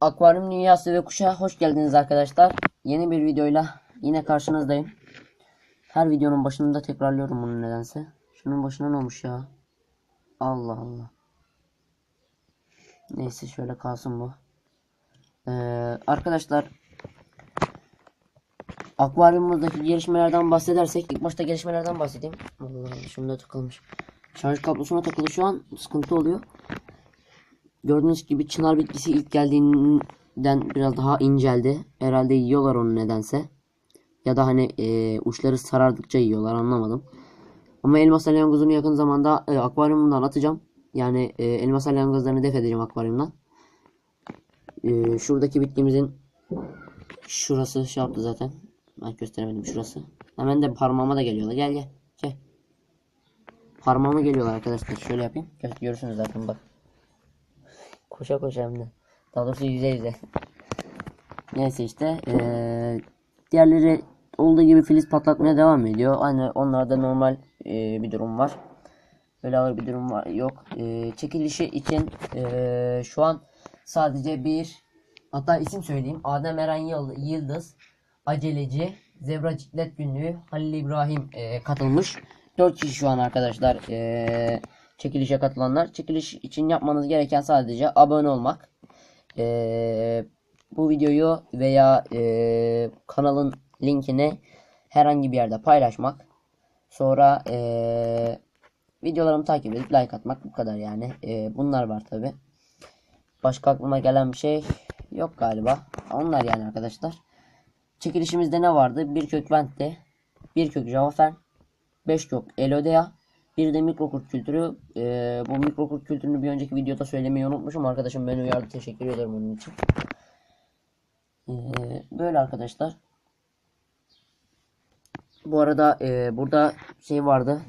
Akvaryum Dünyası ve Kuş'a hoş geldiniz arkadaşlar. Yeni bir videoyla yine karşınızdayım. Her videonun başında tekrarlıyorum bunu nedense. Şunun başına ne olmuş ya? Allah Allah. Neyse şöyle kalsın bu. Ee, arkadaşlar akvaryumumuzdaki gelişmelerden bahsedersek ilk başta gelişmelerden bahsedeyim. Allah şunda takılmış. Şarj kablosuna takılı şu an sıkıntı oluyor. Gördüğünüz gibi çınar bitkisi ilk geldiğinden biraz daha inceldi. Herhalde yiyorlar onu nedense. Ya da hani e, uçları sarardıkça yiyorlar anlamadım. Ama elmas salyangozunu yakın zamanda e, akvaryumumdan atacağım. Yani e, elmas salyangozlarını def edeceğim akvaryumdan. E, şuradaki bitkimizin şurası şey yaptı zaten. Ben gösteremedim şurası. Hemen de parmağıma da geliyorlar. Gel gel. Gel. Parmağıma geliyorlar arkadaşlar. Şöyle yapayım. Gör- Görürsünüz zaten bak. Koşa koşa hem de. Daha doğrusu yüze yüze. Neyse işte. eee, diğerleri olduğu gibi filiz patlatmaya devam ediyor. Hani onlarda normal eee, bir durum var. Öyle ağır bir durum var yok. Eee, çekilişi için eee, şu an sadece bir hatta isim söyleyeyim. Adem Eren Yıl- Yıldız Aceleci Zebra Ciklet Günlüğü Halil İbrahim eee, katılmış. 4 kişi şu an arkadaşlar eee, çekilişe katılanlar. Çekiliş için yapmanız gereken sadece abone olmak. Eee, bu videoyu veya eee, kanalın linkini herhangi bir yerde paylaşmak. Sonra eee, videolarımı takip edip like atmak bu kadar yani. Eee, bunlar var tabi. Başka aklıma gelen bir şey yok galiba. Onlar yani arkadaşlar. Çekilişimizde ne vardı? Bir kök Vent'te, bir kök Javafen, 5 kök Elodea, bir de mikrokurt kültürü. Ee, bu mikrokurt kültürünü bir önceki videoda söylemeyi unutmuşum. Arkadaşım beni uyardı. Teşekkür ederim onun için. Ee, böyle arkadaşlar. Bu arada e, burada şey vardı.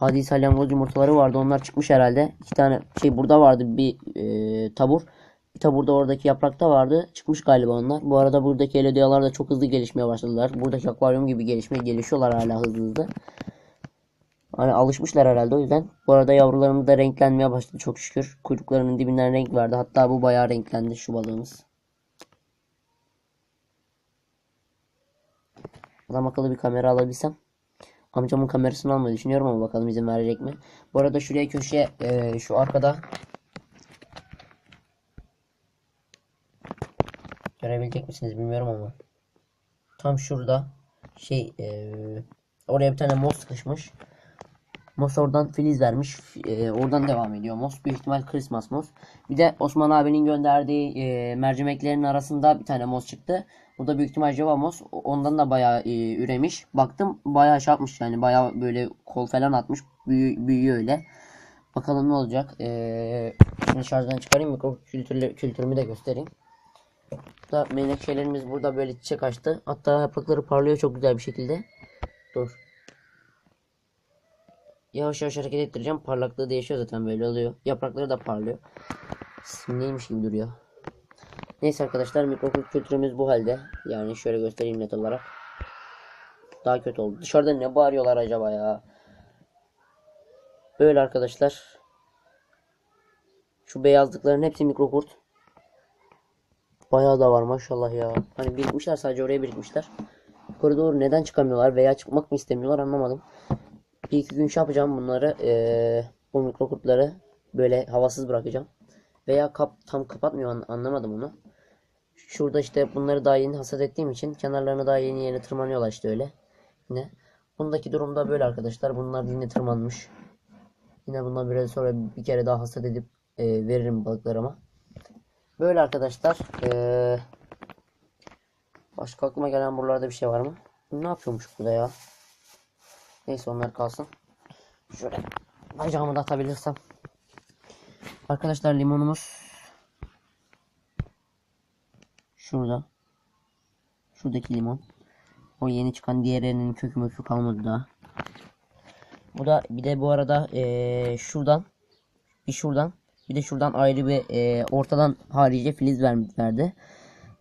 Adi salyangoz yumurtaları vardı. Onlar çıkmış herhalde. İki tane şey burada vardı bir e, tabur. Bir tabur da oradaki yaprakta vardı. Çıkmış galiba onlar. Bu arada buradaki elodiyalar da çok hızlı gelişmeye başladılar. Buradaki akvaryum gibi gelişmeye gelişiyorlar hala hızlı hızlı. Hani alışmışlar herhalde o yüzden. Bu arada yavrularımız da renklenmeye başladı çok şükür. Kuyruklarının dibinden renk vardı. Hatta bu bayağı renklendi şu balığımız. Adam akıllı bir kamera alabilsem. Amcamın kamerasını almayı düşünüyorum ama bakalım izin verecek mi? Bu arada şuraya köşeye eee, şu arkada görebilecek misiniz bilmiyorum ama tam şurada şey eee, oraya bir tane mos sıkışmış. Mos oradan filiz vermiş. Eee, oradan devam ediyor Mos. Büyük ihtimal Christmas Mos. Bir de Osman abinin gönderdiği eee, mercimeklerin arasında bir tane Mos çıktı. Bu da büyük ihtimal Java Mos. Ondan da bayağı eee, üremiş. Baktım bayağı şey yapmış yani. Bayağı böyle kol falan atmış. Büyü- büyüyor öyle. Bakalım ne olacak. Eee şimdi şarjdan çıkarayım. Mikro kültürümü de göstereyim. Da menekşelerimiz burada böyle çiçek açtı. Hatta yaprakları parlıyor çok güzel bir şekilde. Dur. Yavaş yavaş hareket ettireceğim. Parlaklığı değişiyor zaten böyle oluyor. Yaprakları da parlıyor. Simliymiş gibi duruyor. Neyse arkadaşlar mikrofon kültürümüz bu halde. Yani şöyle göstereyim net olarak. Daha kötü oldu. Dışarıda ne bağırıyorlar acaba ya? Böyle arkadaşlar. Şu beyazlıkların hepsi mikrokurt. Bayağı da var maşallah ya. Hani birikmişler sadece oraya birikmişler. Yukarı neden çıkamıyorlar veya çıkmak mı istemiyorlar anlamadım. Bir iki gün şey yapacağım bunları. eee, bu mikrokurtları böyle havasız bırakacağım. Veya kap, tam kapatmıyor an- anlamadım onu. Şurada işte bunları daha yeni hasat ettiğim için kenarlarına daha yeni yeni tırmanıyorlar işte öyle. Yine. Bundaki durumda böyle arkadaşlar. Bunlar yine tırmanmış. Yine bundan biraz sonra bir kere daha hasat edip eee, veririm balıklarıma. Böyle arkadaşlar. Eee başka aklıma gelen buralarda bir şey var mı? Ne yapıyormuş burada ya? Neyse onlar kalsın. Şöyle bacağımı da atabilirsem. Arkadaşlar limonumuz şurada. Şuradaki limon. O yeni çıkan diğerlerinin kökü mökü kalmadı daha. Bu da bir de bu arada eee, şuradan bir şuradan bir de şuradan ayrı bir eee, ortadan harici filiz ver, verdi.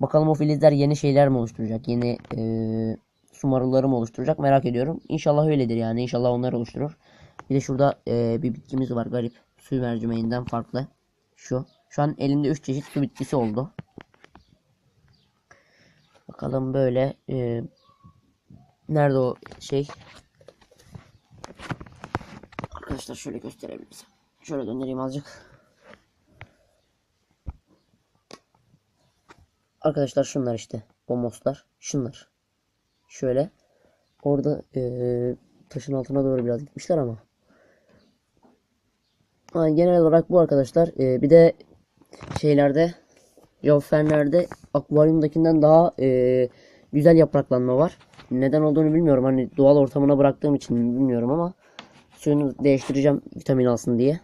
Bakalım o filizler yeni şeyler mi oluşturacak? Yeni eee su marulları mı oluşturacak? Merak ediyorum. İnşallah öyledir yani. İnşallah onlar oluşturur. Bir de şurada eee, bir bitkimiz var garip. Su mercimeğinden farklı. Şu. Şu an elimde 3 çeşit su bitkisi oldu. Bakalım böyle e, nerede o şey? Arkadaşlar şöyle gösterebiliriz. Şöyle döndüreyim azıcık. Arkadaşlar şunlar işte. Bomoslar. Şunlar. Şöyle. Orada eee, taşın altına doğru biraz gitmişler ama. Ha, genel olarak bu arkadaşlar. Eee, bir de şeylerde Jawfenlerde akvaryumdakinden daha eee, güzel yapraklanma var. Neden olduğunu bilmiyorum. Hani doğal ortamına bıraktığım için bilmiyorum ama suyunu değiştireceğim vitamin alsın diye.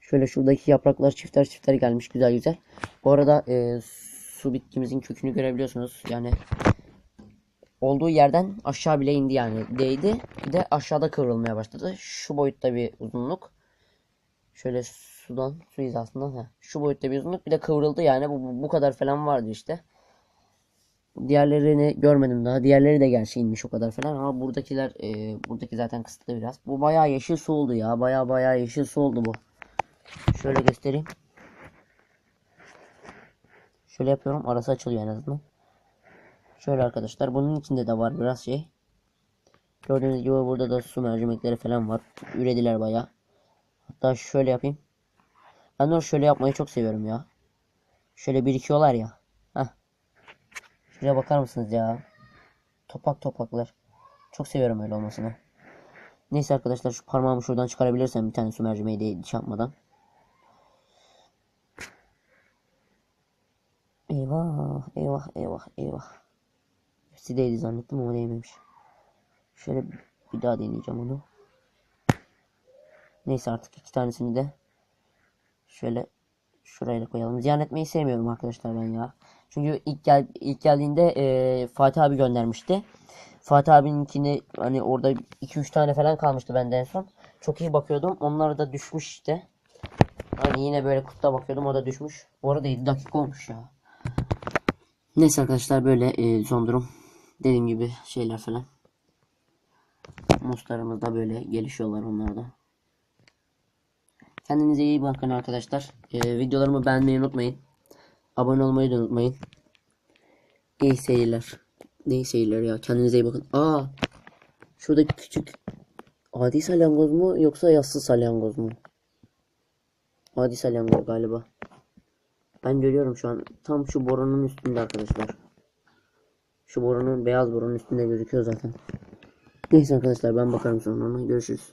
Şöyle şuradaki yapraklar çifter çifter gelmiş güzel güzel. Bu arada e, su bitkimizin kökünü görebiliyorsunuz. Yani olduğu yerden aşağı bile indi yani değdi. Bir de aşağıda kıvrılmaya başladı. Şu boyutta bir uzunluk. Şöyle sudan su hizasından ha. Şu boyutta bir uzunluk bir de kıvrıldı yani bu- bu kadar falan vardı işte. Diğerlerini görmedim daha. Diğerleri de gerçi inmiş o kadar falan ama buradakiler e, buradaki zaten kısıtlı biraz. Bu bayağı yeşil su oldu ya. Bayağı bayağı yeşil su oldu bu. Şöyle göstereyim. Şöyle yapıyorum. Arası açılıyor en azından. Şöyle arkadaşlar. Bunun içinde de var biraz şey. Gördüğünüz gibi burada da su mercimekleri falan var. Ürediler bayağı. Hatta şöyle yapayım. Ben de şöyle yapmayı çok seviyorum ya. Şöyle birikiyorlar ya. Heh. Şuraya bakar mısınız ya? Topak topaklar. Çok seviyorum öyle olmasını. Neyse arkadaşlar şu parmağımı şuradan çıkarabilirsem bir tane su mercimeği de hiç yapmadan. Eyvah, eyvah, eyvah, eyvah. Hepsi değdi zannettim ama değmemiş. Şöyle bir daha deneyeceğim onu. Neyse artık iki tanesini de şöyle şuraya da koyalım. Ziyan etmeyi sevmiyorum arkadaşlar ben ya. Çünkü ilk gel ilk geldiğinde eee, Fatih abi göndermişti. Fatih abininkini hani orada 2-3 tane falan kalmıştı bende en son. Çok iyi bakıyordum. Onlar da düşmüş işte. Hani yine böyle kutuda bakıyordum o da düşmüş. Bu arada 7 dakika olmuş ya. Neyse arkadaşlar böyle e, son durum. Dediğim gibi şeyler falan. Moslarımız da böyle gelişiyorlar onlar da. Kendinize iyi bakın arkadaşlar. E, videolarımı beğenmeyi unutmayın. Abone olmayı da unutmayın. İyi seyirler. İyi seyirler ya. Kendinize iyi bakın. Aa, şurada küçük adi salyangoz mu yoksa yassı salyangoz mu? Adi salyangoz galiba. Ben görüyorum şu an. Tam şu boranın üstünde arkadaşlar. Şu boranın beyaz boranın üstünde gözüküyor zaten. Neyse arkadaşlar ben bakarım sonra. Görüşürüz.